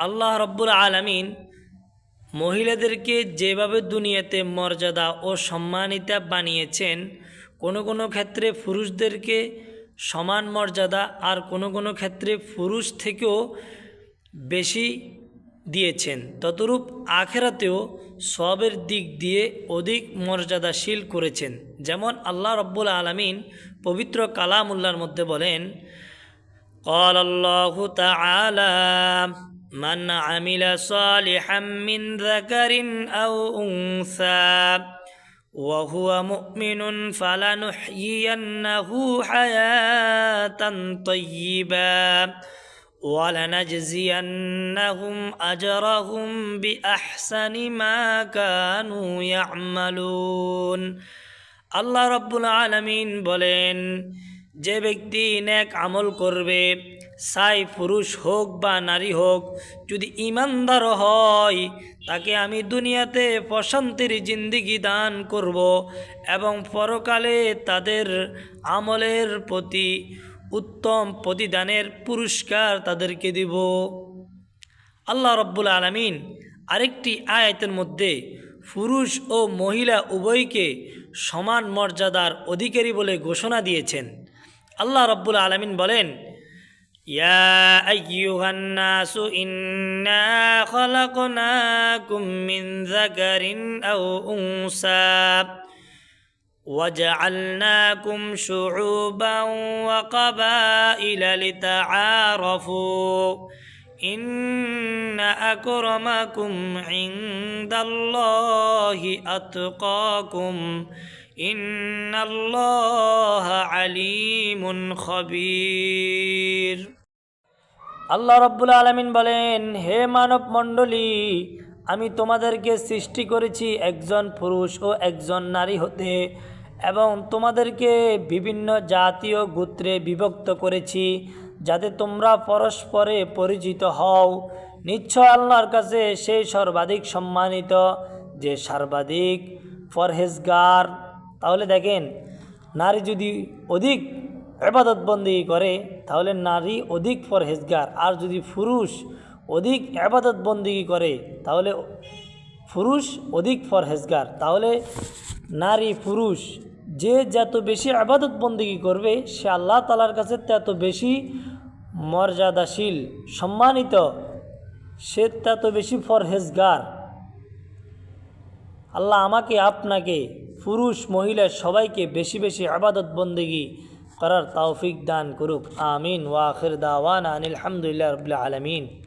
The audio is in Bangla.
আল্লাহ রব্বুল আলমিন মহিলাদেরকে যেভাবে দুনিয়াতে মর্যাদা ও সম্মানিতা বানিয়েছেন কোনো কোনো ক্ষেত্রে পুরুষদেরকে সমান মর্যাদা আর কোনো কোনো ক্ষেত্রে পুরুষ থেকেও বেশি দিয়েছেন ততরূপ আখেরাতেও সবের দিক দিয়ে অধিক মর্যাদাশীল করেছেন যেমন আল্লাহ রব্বুল আলমিন পবিত্র কালামুল্লার মধ্যে বলেন قال الله تعالى من عمل صالحا من ذكر أو أنثى وهو مؤمن فلنحيينه حياة طيبة ولنجزينهم أجرهم بأحسن ما كانوا يعملون আল্লাহ রব্বুল আলমিন বলেন যে ব্যক্তি নেক আমল করবে সাই পুরুষ হোক বা নারী হোক, যদি ইমানদার হয়, তাকে আমি দুনিয়াতে প্রশান্তির জিন্দিগি দান করব এবং পরকালে তাদের আমলের প্রতি উত্তম প্রতিদানের পুরস্কার তাদেরকে দিব। আল্লাহ রব্বুল আলমিন আরেকটি আয়াতের মধ্যে পুরুষ ও মহিলা উভয়কে সমান মর্যাদার অধিকারী বলে ঘোষণা দিয়েছেন। আল্লাহ রব্বুল আলমিন বলেন يا أيها الناس إنا خلقناكم من ذكر أو أنثى وجعلناكم شعوبا وقبائل لتعارفوا إن أكرمكم عند الله أتقاكم إن الله عليم خبير আল্লাহ রব্বুল আলমিন বলেন, হে মানব মণ্ডলী আমি তোমাদেরকে সৃষ্টি করেছি একজন পুরুষ ও একজন নারী হতে এবং তোমাদেরকে বিভিন্ন জাতীয় গোত্রে বিভক্ত করেছি, যাতে তোমরা পরস্পরে পরিচিত হও। নিশ্চয় আল্লাহর কাছে সেই সর্বাধিক সম্মানিত, যে সর্বাধিক ফরহেজগার তাহলে দেখেন, নারী যদি অধিক আবাদতবন্দি করে, তাহলে নারী অধিক ফরহেজগার আর যদি পুরুষ অধিক আবাদতবন্দি করে, তাহলে পুরুষ অধিক ফরহেজগার তাহলে নারী পুরুষ যে যত বেশি আবাদত বন্দিগি করবে, সে আল্লাহ তালার কাছে তত বেশি মর্যাদাশীল, সম্মানিত। সে তত বেশি ফরহেজগার আল্লাহ আমাকে, আপনাকে, পুরুষ, মহিলা সবাইকে বেশি বেশি আবাদত বন্দিগি قرار توفيق دان كروك آمين. وآخر دعوانا أن الحمد لله رب العالمين.